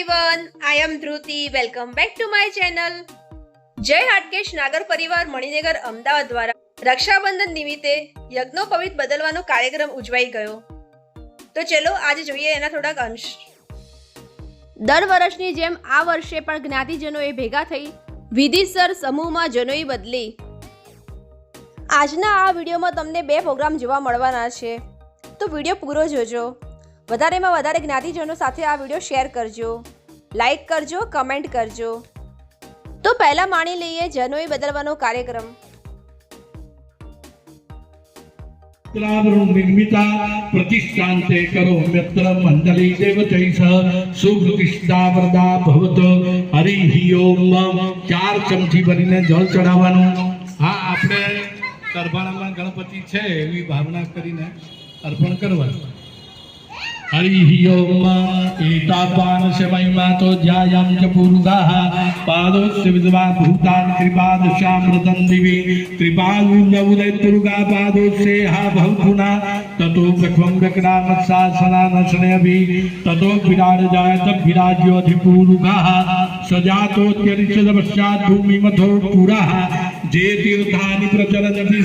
Everyone I am Dhruti welcome back to my channel જય હાટકેશ નાગર પરિવાર મણિનગર અમદાવાદ દ્વારા રક્ષાબંધન નિમિત્તે યજ્ઞોપવિત બદલવાનો કાર્યક્રમ ઉજવાઈ ગયો. તો ચલો આજે જોઈએ એના થોડાક અંશ. દર વર્ષની જેમ આ વર્ષે પણ જ્ઞાતિજનોએ ભેગા થઈ વિધિસર સમૂહમાં જનોઈ બદલી. આજના આ વિડીયોમાં તમને બે પ્રોગ્રામ જોવા મળવાના છે. તો વીડિયો પૂરો જોજો. વધારેમાં વધારે જ્ઞાતિજનો સાથે આ વીડિયો શેર કરજો લાઈક કરજો કમેન્ટ કરજો. તો પહેલાં માણી લઈએ જનોઈ બદલવાનો કાર્યક્રમ. નિર્મિતા ચાર ચમચી ભરીને જળ ચડાવવાનું. હા, આપણે ગણપતિ છે એવી ભાવના કરીને અર્પણ કરવાનું. હરિ ઓમ એતાપાન સમયમાં તો ધ્યાયામ ચ પૂર્ગાહ પાદોસ્ય વિદ્વા ભૂતાન કૃપાદશામૃતમ દિવી કૃપાયુજૌદય દુર્ગા પાદોસ્ય હા ભવગુણા તતો પ્રથમ વિક્રામત્સાસનાનસને અભિ તતો વિરાડ જાયત વિરાજ્યોધિપૂર્ગાહ સજાતોત્યરિષદ પશ્ચાત ભૂમિમથો પુરાહ જે તીર્થાની પ્રચલન્તિ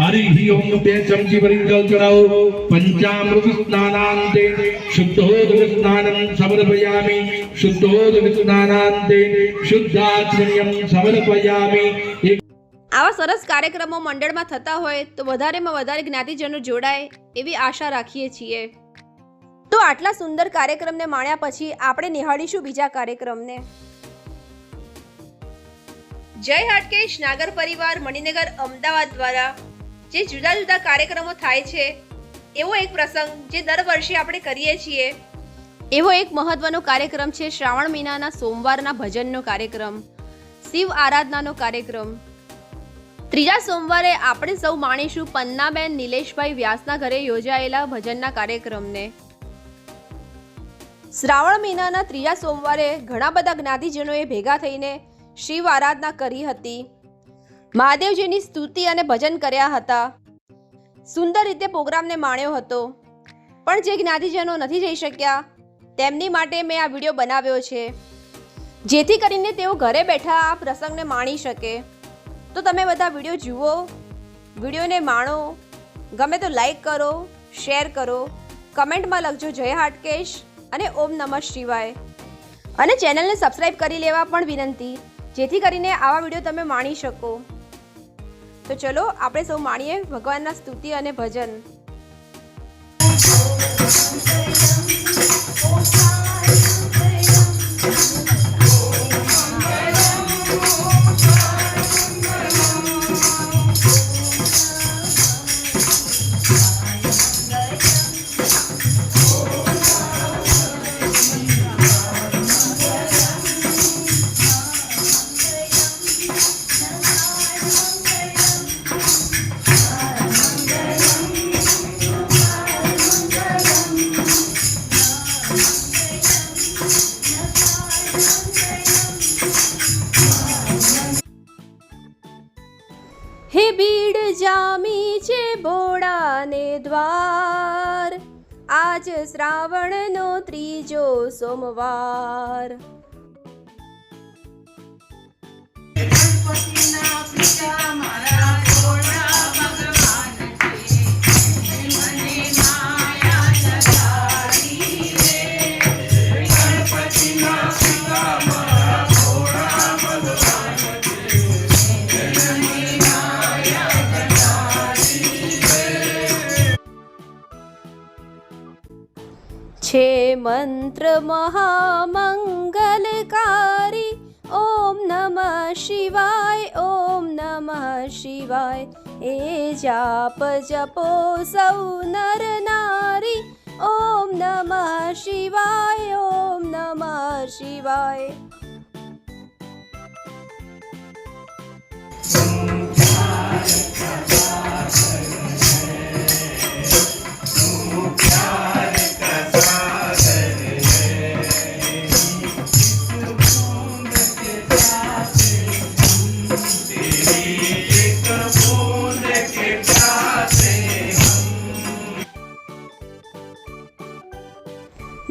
હરિ ઓમ બે ચમચી જળ ચડાવો પંચામૃત સ્નાનાંતે શુદ્ધોદક સ્નાનમ સમર્પયામિ શુદ્ધોદક સ્નાનાંતે શુદ્ધાત્મનિયમ સમર્પયામિ આવા સરસ કાર્યક્રમો મંડળમાં થતા હોય તો વધારેમાં વધારે જ્ઞાતિજનો જોડાય એવી આશા રાખીએ છીએ. તો આટલા સુંદર કાર્યક્રમને માણ્યા પછી આપણે નિહાળીશું બીજા કાર્યક્રમને. જય હાટકેશ, નાગર પરિવાર, મણિનગર, અમદાવાદ દ્વારા. જે જુદા જુદા કાર્યક્રમો થાય છે, એવો એક પ્રસંગ જે દર વર્ષે આપણે કરીએ છીએ. એવો એક મહત્વનો કાર્યક્રમ છે શ્રાવણ મહિનાના સોમવારના ભજનનો કાર્યક્રમ, શિવ આરાધનાનો કાર્યક્રમ. ત્રીજા સોમવારે આપણે સૌ માણીશું પન્નાબેન નિલેશભાઈ વ્યાસના ઘરે યોજાયેલા ભજનના કાર્યક્રમને. શ્રાવણ મહિનાના ત્રીજા સોમવારે ઘણા બધા જ્ઞાતિજનોએ ભેગા થઈને શિવ આરાધના કરી હતી. મહાદેવજીની સ્તુતિ અને ભજન કર્યા હતા. સુંદર રીતે પ્રોગ્રામને માણ્યો હતો. પણ જે જ્ઞાતિજનો નથી જઈ શક્યા, તેમની માટે મેં આ વીડિયો બનાવ્યો છે. જેથી કરીને તેઓ ઘરે બેઠા આ પ્રસંગને માણી શકે. તો તમે બધા વીડિયો જુઓ, વિડીયોને માણો, ગમે તો લાઈક કરો શેર કરો, કમેન્ટમાં લખજો જય હાટકેશ અને ઓમ નમઃ શિવાય. અને ચેનલને સબસ્ક્રાઈબ કરી લેવા પણ વિનંતી, જેથી કરીને આવા વીડિયો તમે માણી શકો. તો ચલો આપણે સૌ માણીએ ભગવાનના સ્તુતિ અને ભજન. આજ શ્રાવણનો ત્રીજો સોમવાર. છે મંત્ર મહામંગલકારી. ઓમ નમઃ શિવાય, ઓમ નમઃ શિવાય. એ જાપ જપો સૌ નર નારી. ઓમ નમઃ શિવાય, ઓમ નમઃ શિવાય.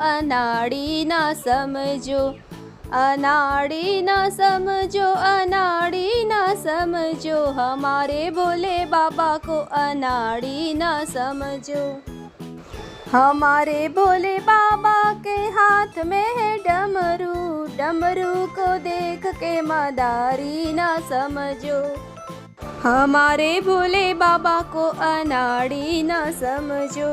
अनाड़ी ना समझो, अनाड़ी ना समझो, अनाड़ी ना समझो, हमारे भोले बाबा को अनाड़ी ना समझो। हमारे भोले बाबा के हाथ में है डमरू डमरू को देख के मदारी ना समझो। हमारे भोले बाबा को अनाड़ी न समझो।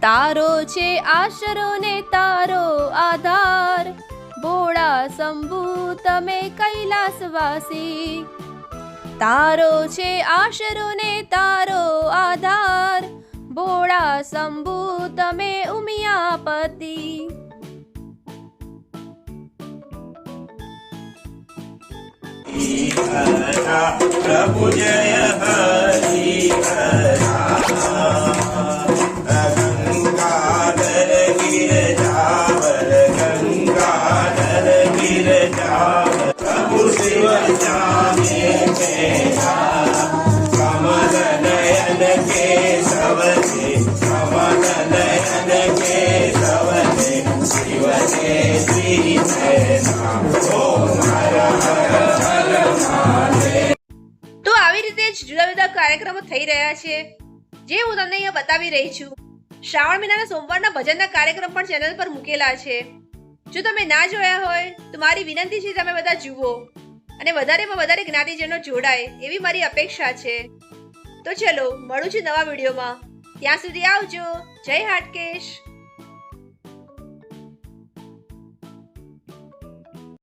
તારો છે આશરો ને તારો આધાર. ભોળા શંભુ, તમે કૈલાસવાસી. તારો છે આશરો ને તારો આધાર. ભોળા શંભુ, તમે ઉમિયાપતિ. પ્રભુ જય હરિ. તો આવી રીતે જ જુદા જુદા કાર્યક્રમો થઈ રહ્યા છે. જે હું તમને અહીંયા બતાવી રહી છું. શ્રાવણ મહિનાના સોમવારના ભજનના કાર્યક્રમ પણ ચેનલ પર મૂકેલા છે. જો તમે ના જોયા હોય, તો મારી વિનંતી છે તમે બધા જુઓ. અને વધારેમાં વધારે જ્ઞાતિજનો જોડાય એવી મારી અપેક્ષા છે. તો ચલો, મળું છું નવા વિડીયોમાં. ત્યાં સુધી આવજો. જય હાટકેશ.